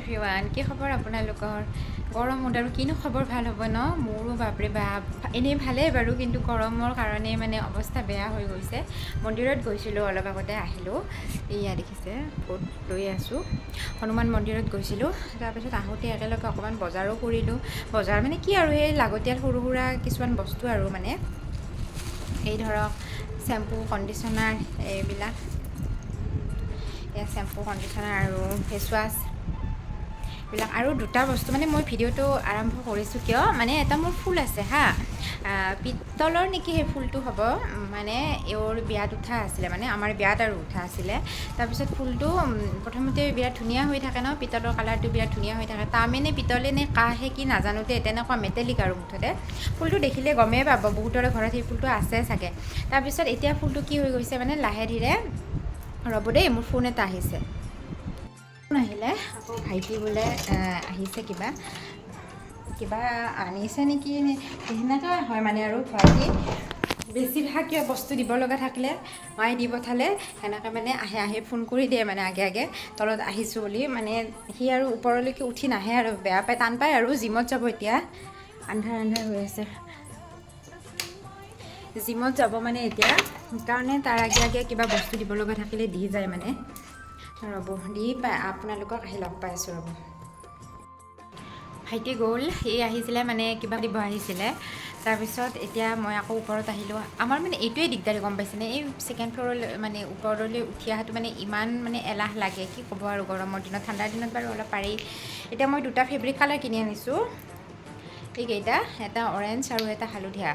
Everyone কি খবৰ আপোনালোকৰ? গৰমত আৰু কিনো খবৰ ভাল হ'ব ন? মোৰো বাপৰে বাপ এনেই ভালেই বাৰু কিন্তু গৰমৰ কাৰণে মানে অৱস্থা বেয়া হৈ গৈছে। মন্দিৰত গৈছিলোঁ অলপ আগতে আহিলোঁ। এয়া দেখিছে ফুট লৈ আছোঁ। হনুমান মন্দিৰত গৈছিলোঁ। তাৰপিছত আহোঁতে একেলগে অকণমান বজাৰো কৰিলোঁ। বজাৰ মানে কি আৰু সেই লাগতিয়াল সৰু সুৰা কিছুমান বস্তু আৰু মানে। এই ধৰক চেম্পু কণ্ডিশ্যনাৰ এইবিলাক। এয়া চেম্পু কণ্ডিশ্যনাৰ আৰু ফেচ এইবিলাক। আৰু দুটা বস্তু মানে মই ভিডিঅ'টো আৰম্ভ কৰিছোঁ কিয়? মানে এটা মোৰ ফুল আছে হা। পিতলৰ নেকি সেই ফুলটো হ'ব? মানে এওঁৰ বিয়াত উঠা আছিলে মানে আমাৰ বিয়াত আৰু উঠা আছিলে। তাৰপিছত ফুলটো প্ৰথমতে বিৰাট ধুনীয়া হৈ থাকে ন পিতলৰ কালাৰটো বিৰাট ধুনীয়া হৈ থাকে। তাৰমানে পিতলে নে কাঁহে কি নাজানোতে তেনেকুৱা মেটেলিক আৰু মুঠতে। ফুলটো দেখিলে গমেই পাব বহুতৰে ঘৰত সেই ফুলটো আছে চাগে। তাৰপিছত এতিয়া ফুলটো কি হৈ গৈছে মানে লাহে ধীৰে ৰ'ব দেই মোৰ ফোন এটা আহিছে। আহিলে। ভাইটি বোলে আহ, আহিছে কিবা। কিবা আনিছে নেকি? সেনেকুৱা হয় মানে আৰু ভাইটি বেছিভাগ কিবা বস্তু দিব লগা থাকিলে মায়ে দি পঠালে। সেনেকৈ মানে আহে আহি ফোন কৰি দিয়ে মানে আগে আগে। তলত আহিছোঁ বুলি মানে সি আৰু ওপৰলৈকে উঠি নাহে আৰু বেয়া পায় টান পায় আৰু জিমত যাব এতিয়া। আন্ধাৰ আন্ধাৰ হৈ আছে। জিমত যাব মানে এতিয়া। সেইকাৰণে তাৰ আগে আগে কিবা বস্তু দিব লগা থাকিলে দি যায় মানে। ৰ'ব দি পাই আপোনালোকক আহি লগ পাই আছোঁ ৰ'ব। ভাইটি গ'ল সি আহিছিলে মানে কিবা দিব আহিছিলে। তাৰপিছত এতিয়া মই আকৌ ওপৰত আহিলোঁ। আমাৰ মানে এইটোৱে দিগদাৰী গম পাইছেনে? এই ছেকেণ্ড ফ্ল'ৰলৈ মানে ওপৰলৈ উঠি অহাটো মানে ইমান মানে এলাহ লাগে কি ক'ব আৰু গৰমৰ দিনত ঠাণ্ডাৰ দিনত বাৰু অলপ পাৰি এতিয়া মই দুটা ফেব্ৰিক কালাৰ কিনি আনিছোঁ। এইকেইটা এটা অৰেঞ্জ আৰু এটা হালধীয়া।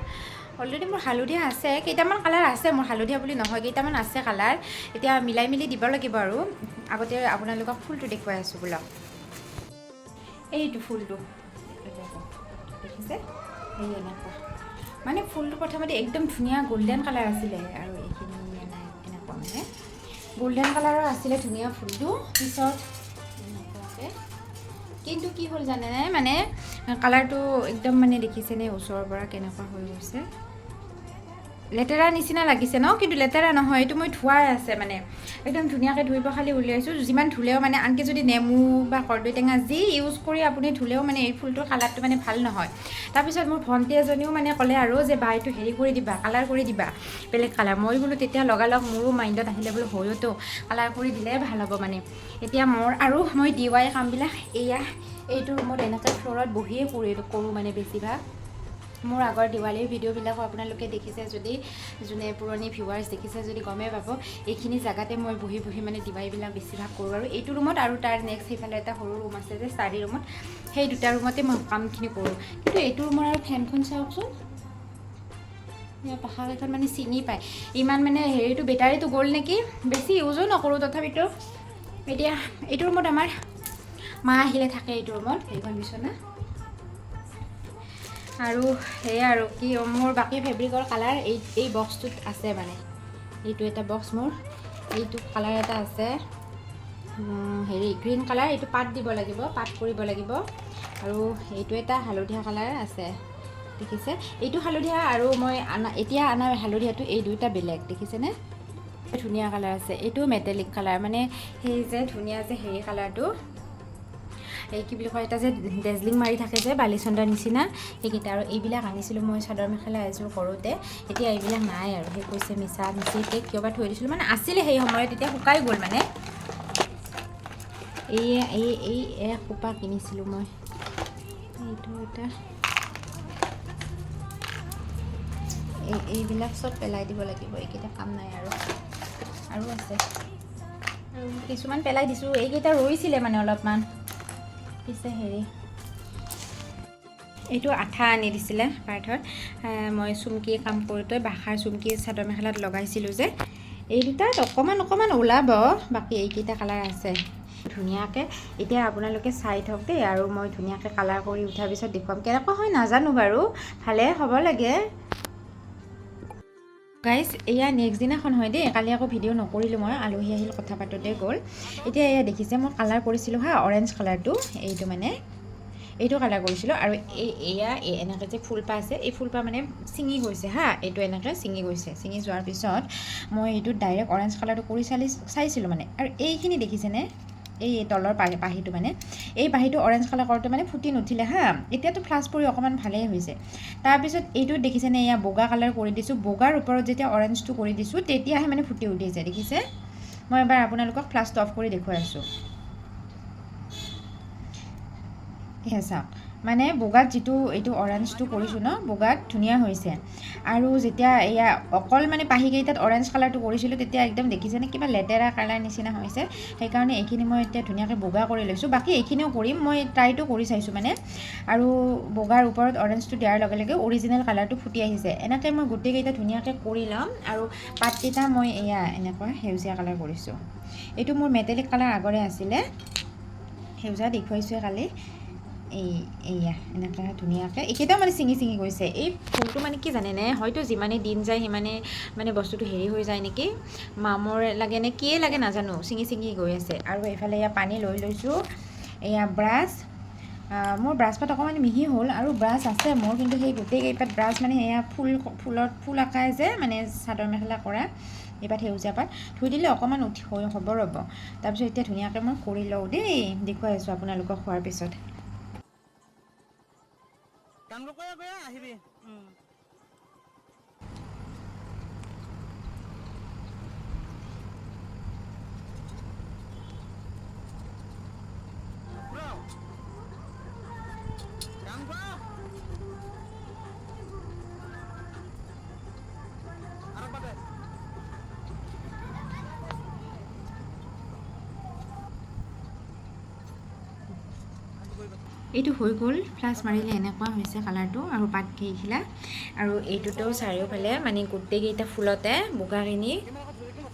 অলৰেডি মোৰ হালধীয়া আছে কেইটামান কালাৰ আছে মোৰ হালধীয়া বুলি নহয় কেইটামান আছে কালাৰ এতিয়া মিলাই মিলি দিব লাগিব আৰু। আগতে আপোনালোকক ফুলটো দেখুৱাই আছোঁ বোলক এইটো ফুলটো। দেখিছে? এই এনেকুৱা। মানে ফুলটো প্ৰথমতে একদম ধুনীয়া গল্ডেন কালাৰ আছিলে আৰু এইখিনি নাই, এনেকুৱা মানে। গল্ডেন কালাৰৰ আছিলে ধুনীয়া ফুলটো। পিছত এনেকুৱাকৈ। কিন্তু কি হ'ল জানেনে? মানে কালাৰটো একদম মানে দেখিছেনে ওচৰৰ পৰা কেনেকুৱা হৈ গৈছে? লেতেৰা নিচিনা লাগিছে ন কিন্তু লেতেৰা নহয় এইটো মই ধোৱাই আছে মানে। একদম ধুনীয়াকৈ ধুই পখালি উলিয়াইছোঁ যিমান ধুলেও মানে আনকি যদি নেমু বা কৰ্দৈ টেঙা যি ইউজ কৰি আপুনি ধুলেও মানে এই ফুলটোৰ কালাৰটো মানে ভাল নহয়। তাৰপিছত মোৰ ভণ্টি এজনীও মানে ক'লে আৰু যে বা এইটো হেৰি কৰি দিবা কালাৰ কৰি দিবা। বেলেগ কালাৰ। মই বোলো তেতিয়া লগালগ মোৰো মাইণ্ডত আহিলে বোলো হয়তো কালাৰ কৰি দিলে ভাল হ'ব মানে। এতিয়া মোৰ আৰু মই ডি ৱাই কামবিলাক এয়া এইটো ৰুমত এনেকৈ ফ্ল'ৰত বহিয়ে কৰি কৰোঁ মানে বেছিভাগ। মোৰ আগৰ দিৱালীৰ ভিডিঅ'বিলাকো আপোনালোকে দেখিছে যদি যোনে পুৰণি ভিউৱাৰ্ছ দেখিছে যদি গমেই পাব এইখিনি জেগাতে মই বহি বহি মানে দিৱালীবিলাক বেছিভাগ কৰোঁ আৰু এইটো ৰুমত আৰু তাৰ নেক্সট সেইফালে এটা সৰু ৰুম আছে যে ষ্টাডি ৰুমত সেই দুটা ৰুমতে মই কামখিনি কৰোঁ। কিন্তু এইটো ৰুমৰ আৰু ফেনখন চাওকচোন। ইয়াৰ পাখাকেইখন মানে চিনি পায়। ইমান মানে হেৰিটো বেটাৰীটো গ'ল নেকি? বেছি ইউজো নকৰোঁ তথাপিতো। এতিয়া এইটো ৰুমত আমাৰ মা আহিলে থাকে এইটো ৰুমত। সেইখন বিচনা আৰু সেয়া আৰু কি মোৰ বাকী ফেব্ৰিকৰ কালাৰ এই এই বক্সটোত আছে মানে। এইটো এটা বক্স মোৰ এইটো কালাৰ এটা আছে। হেৰি গ্ৰীণ কালাৰ এইটো পাত দিব লাগিব পাত কৰিব লাগিব। আৰু এইটো এটা হালধীয়া কালাৰ আছে দেখিছে? এইটো হালধীয়া আৰু মই আনা এতিয়া অনা হালধীয়াটো এই দুইটা বেলেগ দেখিছেনে? ধুনীয়া কালাৰ আছে এইটো মেটেলিক কালাৰ মানে সেই যে ধুনীয়া যে হেৰি কালাৰটো এই কি বুলি কয় এটা যে ডেজলিং মাৰি থাকে যে বালিচন্দাৰ নিচিনা সেইকেইটা আৰু এইবিলাক আনিছিলোঁ মই চাদৰ মেখেলা এযোৰ কৰোঁতে। এতিয়া এইবিলাক নাই আৰু সেই কৈছে মিছা মিচিকে কিয়বা থৈ দিছিলোঁ। মানে আছিলে সেই সময়ত এতিয়া শুকাই গ'ল মানে। এই এই এই এক সোপা কিনিছিলোঁ মই। এইটো এটা। এই এইবিলাক চব পেলাই দিব লাগিব এইকেইটা কাম নাই আৰু। আৰু আছে। আৰু কিছুমান পেলাই দিছোঁ এইকেইটা ৰৈছিলে মানে অলপমান। পিছে হেৰি। এইটো আঠা আনি দিছিলে পাৰ্থত মই চুমকি কাম কৰোঁতে বাখাৰ চুমকি চাদৰ মেখেলাত লগাইছিলোঁ যে। এই দুটাত অকণমান অকণমান ওলাব বাকী এইকেইটা কালাৰ আছে। ধুনীয়াকৈ এতিয়া আপোনালোকে চাই থওক দেই আৰু মই ধুনীয়াকৈ কালাৰ কৰি উঠাৰ পিছত দেখুৱাম। কেনেকুৱা হয় নাজানো বাৰু ভালে হ'ব লাগে। গাইজ এয়া নেক্সট দিনাখন হয় দেই। কালি আকৌ ভিডিঅ' নকৰিলোঁ মই আলহী আহিল কথা পাতোঁতে গ'ল। এতিয়া এয়া দেখিছে মই কালাৰ কৰিছিলোঁ হা অৰেঞ্জ কালাৰটো এইটো মানে এইটো কালাৰ কৰিছিলোঁ। আৰু এই এয়া এনেকৈ যে ফুলপাহ আছে এই ফুলপাহ মানে ছিঙি গৈছে হা এইটো এনেকৈ ছিঙি গৈছে। ছিঙি যোৱাৰ পিছত মই এইটো ডাইৰেক্ট অৰেঞ্জ কালাৰটো কৰি চালি চাইছিলোঁ মানে। আৰু এইখিনি দেখিছেনে? এই তলৰ পাহি পাহিটো মানে। এই পাহিটো অৰেঞ্জ কালাৰ কৰোঁতে মানে ফুটি নুঠিলে হা। এতিয়াতো ফ্লাছ পৰি অকণমান ভালেই হৈছে। তাৰপিছত এইটো দেখিছেনে এয়া বগা কালাৰ কৰি দিছোঁ। বগাৰ ওপৰত যেতিয়া অৰেঞ্জটো কৰি দিছোঁ তেতিয়াহে মানে ফুটি উঠিছে। দেখিছে? মই এবাৰ আপোনালোকক ফ্লাছটো অফ কৰি দেখুৱাই আছোঁ। এয়া চাওক। মানে বগাত যিটো এইটো অৰেঞ্জটো কৰিছোঁ ন বগাত ধুনীয়া হৈছে। আৰু যেতিয়া এয়া অকল মানে পাহিকেইটাত অৰেঞ্জ কালাৰটো কৰিছিলোঁ তেতিয়া একদম দেখিছেনে কিবা লেতেৰা কালাৰ নিচিনা হৈছে। সেইকাৰণে এইখিনি মই এতিয়া ধুনীয়াকৈ বগা কৰি লৈছোঁ। বাকী এইখিনিও কৰিম মই ট্ৰাইটো কৰি চাইছোঁ মানে। আৰু বগাৰ ওপৰত অৰেঞ্জটো দিয়াৰ লগে লগে অৰিজিনেল কালাৰটো ফুটি আহিছে। এনেকৈ মই গোটেইকেইটা ধুনীয়াকৈ কৰি ল'ম আৰু পাতকেইটা মই এয়া এনেকুৱা সেউজীয়া কালাৰ কৰিছোঁ। এইটো মোৰ মেটেলিক কালাৰ আগৰে আছিলে। সেউজীয়া দেখুৱাইছোৱে কালি। এইয়া এনেকৈ ধুনীয়াকৈ এইকেইটাও মানে ছিঙি ছিঙি গৈছে। এই ফুলটো মানে কি জানেনে? হয়তো যিমানে দিন যায় সিমানে মানে বস্তুটো হেৰি হৈ যায় নেকি? মামৰ লাগে নে কিয়ে লাগে নাজানো ছিঙি ছিঙি গৈ আছে। আৰু এইফালে এয়া পানী লৈ লৈছোঁ। এয়া ব্ৰাছ। মোৰ ব্ৰাছ পাত অকণমান মিহি হ'ল আৰু ব্ৰাছ আছে মোৰ কিন্তু সেই গোটেই কেইপাত ব্ৰাছ মানে সেয়া ফুল ফুলত ফুল আঁকাই যে মানে চাদৰ মেখেলা কৰা এইপাত সেউজীয়া পাত ধুই দিলে অকণমান উঠি হৈ হ'ব ৰ'ব। তাৰপিছত এতিয়া ধুনীয়াকৈ মই কৰি লওঁ দেই দেখুৱাই আছোঁ আপোনালোকক খোৱাৰ পিছত। কৰে কৰে আহিবি। এইটো হৈ গ'ল ফ্লাছ মাৰিলে এনেকুৱা হৈছে কালাৰটো আৰু পাত কেইখিলা আৰু এইটোতো চাৰিওফালে মানে গোটেইকেইটা ফুলতে বগাখিনি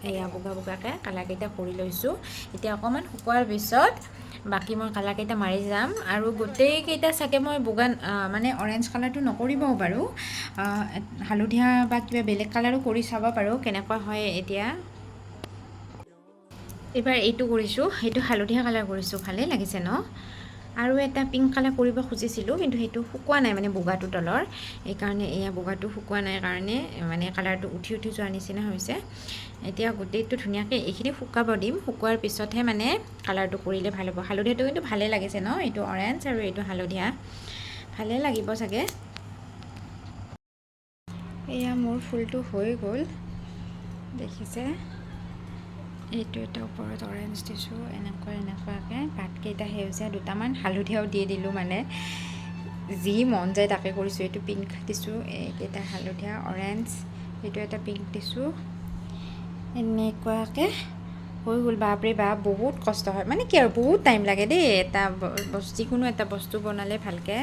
এয়া বগা বগাকৈ কালাৰকেইটা কৰি লৈছোঁ। এতিয়া অকণমান শুকোৱাৰ পিছত বাকী মই কালাৰকেইটা মাৰি যাম আৰু গোটেইকেইটা চাগে মই বগা মানে অৰেঞ্জ কালাৰটো নকৰিবও পাৰোঁ। হালধীয়া বা কিবা বেলেগ কালাৰো কৰি চাব পাৰোঁ কেনেকুৱা হয় এতিয়া। এইবাৰ এইটো কৰিছোঁ সেইটো হালধীয়া কালাৰ কৰিছোঁ ভালেই লাগিছে ন? আৰু এটা পিংক কালাৰ কৰিব খুজিছিলোঁ কিন্তু সেইটো শুকোৱা নাই মানে বগাটো তলৰ। সেইকাৰণে এয়া বগাটো শুকোৱা নাই কাৰণে মানে কালাৰটো উঠি উঠি যোৱাৰ নিচিনা হৈছে। এতিয়া গোটেইটো ধুনীয়াকৈ এইখিনি শুকাব দিম। শুকোৱাৰ পিছতহে মানে কালাৰটো কৰিলে ভাল হ'ব। হালধীয়াটো কিন্তু ভালেই লাগিছে ন? এইটো অৰেঞ্জ আৰু এইটো হালধীয়া। ভালেই লাগিব চাগে। এয়া মোৰ ফুলটো হৈ গ'ল। দেখিছে? এইটো এটা ওপৰত অৰেঞ্জ দিছোঁ এনেকুৱা এনেকুৱাকৈ পাতকেইটা সেউজীয়া দুটামান হালধীয়াও দি দিলোঁ মানে। যি মন যায় তাকে কৰিছোঁ। এইটো পিংক দিছোঁ এইকেইটা হালধীয়া অৰেঞ্জ এইটো এটা পিংক দিছোঁ। এনেকুৱাকৈ হৈ গ'ল। বাপৰে বাপ বহুত কষ্ট হয়। মানে কি আৰু বহুত টাইম লাগে দেই এটা বস্তু যিকোনো এটা বস্তু বনালে ভালকৈ।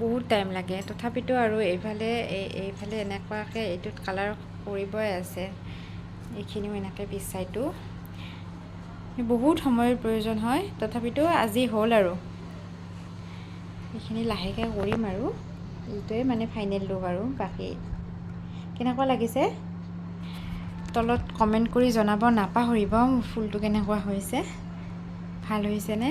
বহুত টাইম লাগে। তথাপিতো আৰু এইফালে এই এইফালে এনেকুৱাকৈ এইটোত কালাৰ কৰিবই আছে। এইখিনিও এনেকৈ পিছ চাইডটো বহুত সময়ৰ প্ৰয়োজন হয়। তথাপিতো আজি হ'ল আৰু। এইখিনি লাহেকৈ কৰিম আৰু। এইটোৱে মানে ফাইনেল লুক আৰু বাকী। কেনেকুৱা লাগিছে? তলত কমেণ্ট কৰি জনাব নাপাহৰিব ফুলটো কেনেকুৱা হৈছে? ভাল হৈছেনে